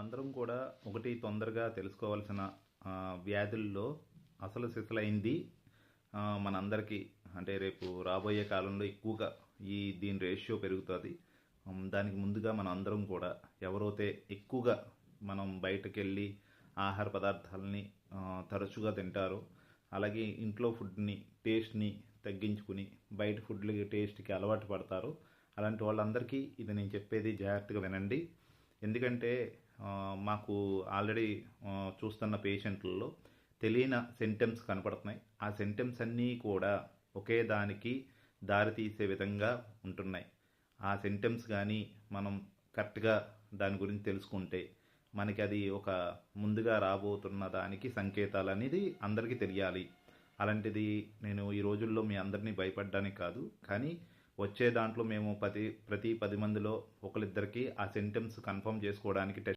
అందరం కూడా ఒకటి తొందరగా తెలుసుకోవాల్సిన వ్యాధుల్లో అసలు సిసలైంది. మనందరికీ అంటే రేపు రాబోయే కాలంలో ఎక్కువగా ఈ దీని రేషియో పెరుగుతుంది. దానికి ముందుగా మన అందరం కూడా ఎవరైతే ఎక్కువగా మనం బయటకు వెళ్ళి ఆహార పదార్థాలని తరచుగా తింటారో అలాగే ఇంట్లో ఫుడ్ని టేస్ట్ని తగ్గించుకుని బయట ఫుడ్లకి టేస్ట్కి అలవాటు పడతారు అలాంటి వాళ్ళందరికీ ఇది నేను చెప్పేది జాగ్రత్తగా వినండి. ఎందుకంటే మాకు ఆల్రెడీ చూస్తున్న పేషెంట్లలో తెలియని సెంటమ్స్ కనపడుతున్నాయి. ఆ సెంటమ్స్ అన్నీ కూడా ఒకే దానికి దారి తీసే విధంగా ఉంటున్నాయి. ఆ సెంటమ్స్ కానీ మనం కరెక్ట్గా దాని గురించి తెలుసుకుంటే మనకి అది ఒక ముందుగా రాబోతున్న దానికి సంకేతాలు అనేది అందరికీ తెలియాలి. అలాంటిది నేను ఈ రోజుల్లో మీ అందరినీ భయపడడానికి కాదు కానీ వచ్చే దాంట్లో మేము ప్రతి ప్రతి పది మందిలో ఒకరిద్దరికి ఆ సెంటమ్స్ కన్ఫర్మ్ చేసుకోవడానికి టెస్ట్